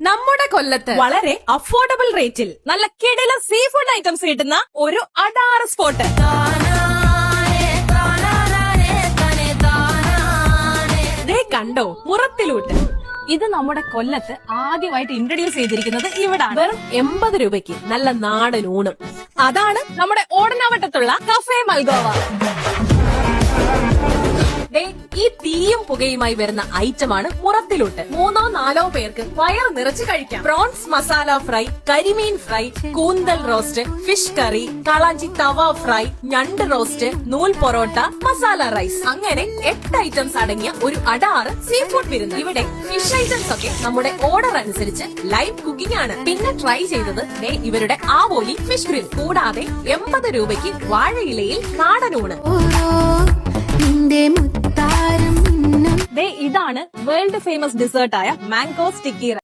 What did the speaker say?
നമ്മുടെ കൊല്ലത്ത് വളരെ അഫോർഡബിൾ റേറ്റിൽ നല്ല കിടില സീ ഫുഡ് ഐറ്റംസ് കിട്ടുന്ന ഒരു അടാറ് സ്പോട്ട് കണ്ടോ പുറത്തിലൂട്ട്. ഇത് നമ്മുടെ കൊല്ലത്ത് ആദ്യമായിട്ട് ഇൻട്രൊഡ്യൂസ് ചെയ്തിരിക്കുന്നത് ഇവിടെ വെറും എൺപത് രൂപയ്ക്ക് നല്ല നാടൻ ഊണും. അതാണ് നമ്മുടെ ഓടനാവട്ടത്തുള്ള കഫേ മൽഗോവ തീയും പുകയുമായി വരുന്ന ഐറ്റമാണ് മുറത്തിലൂട്ട്. മൂന്നോ നാലോ പേർക്ക് വയർ നിറച്ച് കഴിക്കാം. Prawns masala fry karimeen fry koonthal roast fish curry kalanchi tawa fry njandu roast nool porotta masala rice. അങ്ങനെ എട്ട് ഐറ്റംസ് അടങ്ങിയ ഒരു അടാറ് സീ ഫുഡ് വിരുന്ന്. ഇവിടെ ഫിഷ് ഐറ്റംസ് ഒക്കെ നമ്മുടെ ഓർഡർ അനുസരിച്ച് ലൈവ് കുക്കിംഗ് ആണ്. പിന്നെ ട്രൈ ചെയ്തത് ഇവരുടെ ആവോലി ഫിഷ് ഗ്രിൽ കൂടാതെ എൺപത് രൂപയ്ക്ക് വാഴയിലയിൽ നാടനൂണ് ഇതാണ് വേൾഡ് ഫേമസ് ഡിസേർട്ടായ മാംഗോ സ്റ്റിക്കി